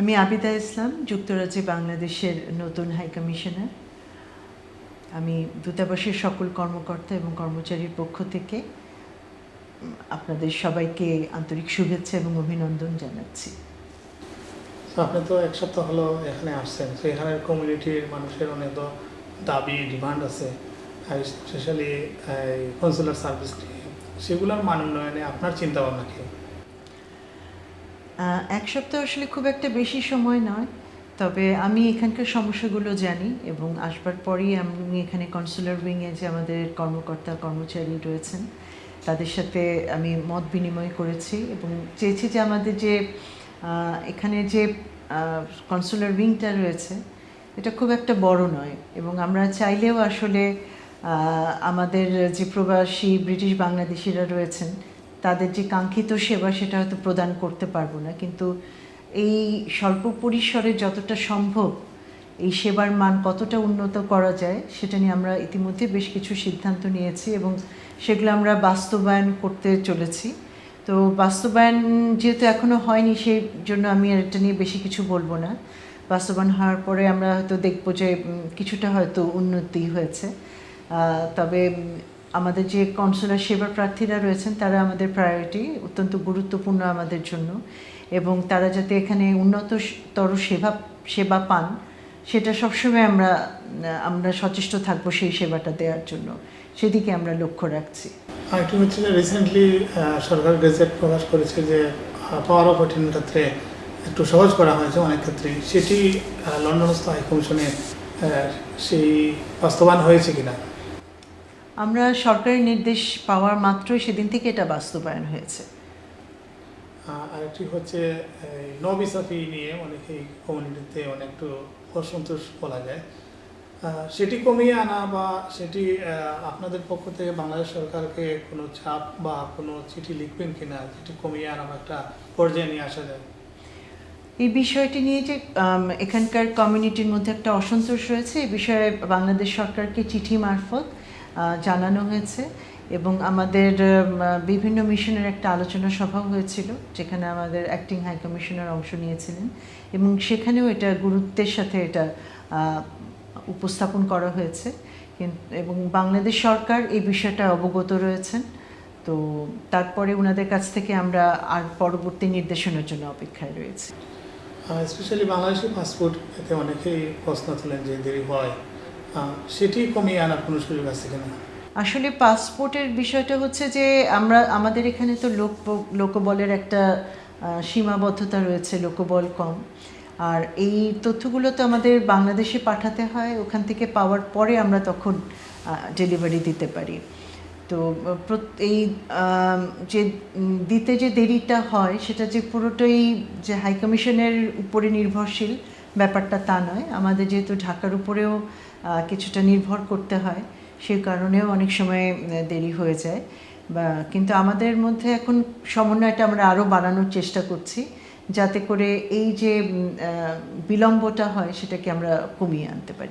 আমি আবিদা ইসলাম, যুক্তরাজ্যে বাংলাদেশের নতুন হাই কমিশনার। আমি দূতাবাসের সকল কর্মকর্তা এবং কর্মচারীর পক্ষ থেকে আপনাদের সবাইকে আন্তরিক শুভেচ্ছা এবং অভিনন্দন জানাচ্ছি। আপনি তো এক সপ্তাহ হলো এখানে আসছেন। তো এখানের কমিউনিটির মানুষের অনেক দাবি ডিমান্ড আছে। স্পেশালি কনসুলার সার্ভিস সেগুলোর মান উন্নয়নে আপনার চিন্তা ভাবনা কি? এক সপ্তাহ আসলে খুব একটা বেশি সময় নয়, তবে আমি এখানকার সমস্যাগুলো জানি এবং আসবার পরেই আমি এখানে কনসুলার উইংয়ে যে আমাদের কর্মকর্তা, কর্মচারী রয়েছেন, তাদের সাথে আমি মত বিনিময় করেছি এবং চেয়েছি যে আমাদের যে এখানে যে কনসুলার উইংটা রয়েছে, এটা খুব একটা বড় নয় এবং আমরা চাইলেও আসলে আমাদের যে প্রবাসী ব্রিটিশ বাংলাদেশিরা রয়েছেন তাদের যে কাঙ্ক্ষিত সেবা সেটা হয়তো প্রদান করতে পারব না। কিন্তু এই স্বল্প পরিসরে যতটা সম্ভব এই সেবার মান কতটা উন্নত করা যায়, সেটা নিয়ে আমরা ইতিমধ্যে বেশ কিছু সিদ্ধান্ত নিয়েছি এবং সেগুলো আমরা বাস্তবায়ন করতে চলেছি। তো বাস্তবায়ন যেহেতু এখনও হয়নি, সেই জন্য আমি আর এটা নিয়ে বেশি কিছু বলব না। বাস্তবায়ন হওয়ার পরে আমরা হয়তো দেখব যে কিছুটা হয়তো উন্নতি হয়েছে। তবে আমাদের যে কনসুলার সেবা প্রার্থীরা রয়েছেন তারা আমাদের প্রায়োরিটি অত্যন্ত গুরুত্বপূর্ণ আমাদের জন্য। এবং তারা যাতে এখানে উন্নততর সেবা সেবা পান সেটা সবসময় আমরা আমরা সচেষ্ট থাকব সেই সেবাটা দেওয়ার জন্য। সেদিকে আমরা লক্ষ্য রাখছি। আরেকটি হচ্ছে যে রিসেন্টলি সরকার গেজেট প্রকাশ করেছে যে পাওয়ার অফ অ্যাটর্নির ক্ষেত্রে একটু সহজ করা হয়েছে অনেক ক্ষেত্রেই। সেটি লন্ডনস্থ হাই কমিশনে আহ, সেই বাস্তবায়ন হয়েছে কিনা? আমরা সরকারি নির্দেশ পাওয়ার মাত্রই সেদিন থেকে এটা বাস্তবায়ন হয়েছে। আরেকটি হচ্ছে নো ভিসা ফি নিয়ে অনেকেই কমিউনিটিতে অনেক একটু অসন্তোষ বলা যায়। সেটি কমিয়ে আনা বা সেটি আপনাদের পক্ষ থেকে বাংলাদেশ সরকারকে কোনো চাপ বা কোনো চিঠি লিখবেন কিনা যেটি কমিয়ে আনা বা একটা পর্যায়ে নিয়ে আসা যায়। এই বিষয়টি নিয়ে যে এখানকার কমিউনিটির মধ্যে একটা অসন্তোষ রয়েছে এই বিষয়ে বাংলাদেশ সরকারকে চিঠি মারফত জানানো হয়েছে এবং আমাদের বিভিন্ন মিশনের একটা আলোচনা সভা হয়েছিল যেখানে আমাদের অ্যাক্টিং হাই কমিশনার অংশ নিয়েছিলেন এবং সেখানেও এটা গুরুত্বের সাথে এটা উপস্থাপন করা হয়েছে। এবং বাংলাদেশ সরকার এই বিষয়টা অবগত রয়েছেন। তো তারপরে ওনাদের কাছ থেকে আমরা আর পরবর্তী নির্দেশনার জন্য অপেক্ষায় রয়েছি। স্পেশালি বাংলাদেশি পাসপোর্ট এতে অনেকেই প্রশ্ন তোলেন যে দেরি হয়। সেটি কমিয়ে আনার কোনো সুযোগ আছে কিনা আসলে পাসপোর্টের বিষয়টা হচ্ছে যে আমরা, আমাদের এখানে তো লোক, লোকবলের একটা সীমাবদ্ধতা রয়েছে, লোকবল কম। আর এই তথ্যগুলো তো আমাদের বাংলাদেশে পাঠাতে হয়, ওখান থেকে পাওয়ার পরে আমরা তখন ডেলিভারি দিতে পারি। তো এই যে দিতে যে দেরিটা হয়, সেটা যে পুরোটাই যে হাইকমিশনের উপরে নির্ভরশীল ব্যাপারটা তা নয়। আমাদের যেহেতু ঢাকার উপরেও কিছুটা নির্ভর করতে হয়, সে কারণেও অনেক সময় দেরি হয়ে যায়। বা, কিন্তু আমাদের মধ্যে এখন সমন্বয়টা আমরা আরও বাড়ানোর চেষ্টা করছি, যাতে করে এই যে বিলম্বটা হয়, সেটাকে আমরা কমিয়ে আনতে পারি।